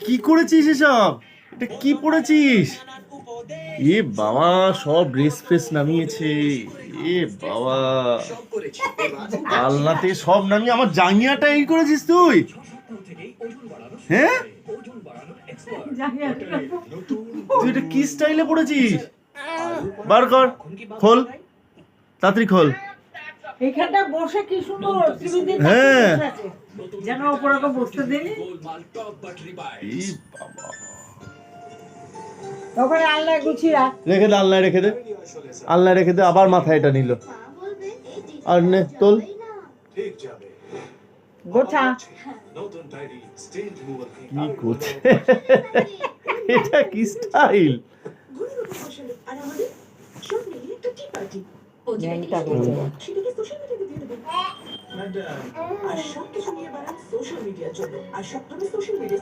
কি করেছিস এসব? এটা কি পড়েছিস? এ বাবা সব ড্রেস ফ্রেস নামিয়েছে। এ বাবা। আলনাতে সব নামিয়ে আমার জাঙ্গিয়াটা এই করেছিস তুই? হ্যাঁ? তুই এটা কি স্টাইলে পড়েছিস? বার কর খোল তাড়াতাড়ি খোল। এখানটা বসে কি সুন্দর হ্যাঁ। যেন ওপর ওকে বসতে এ বাবা। আল্লাহ গুছিয়ে রাখ। রেখে দে আলনায় রেখে দে। আলনায় রেখে দে আবার মাথায় এটা নিল। আর নে তোল। গোছা। কি করছে এটা কি স্টাইল? আর আমাদের সব মিলিয়ে একটা টি পার্টি করছে। সেটাকে সোশ্যাল মিডিয়াতে আর সবকিছু নিয়ে বানান সোশ্যাল মিডিয়ার জন্য। আর সব তুমি সোশ্যাল মিডিয়া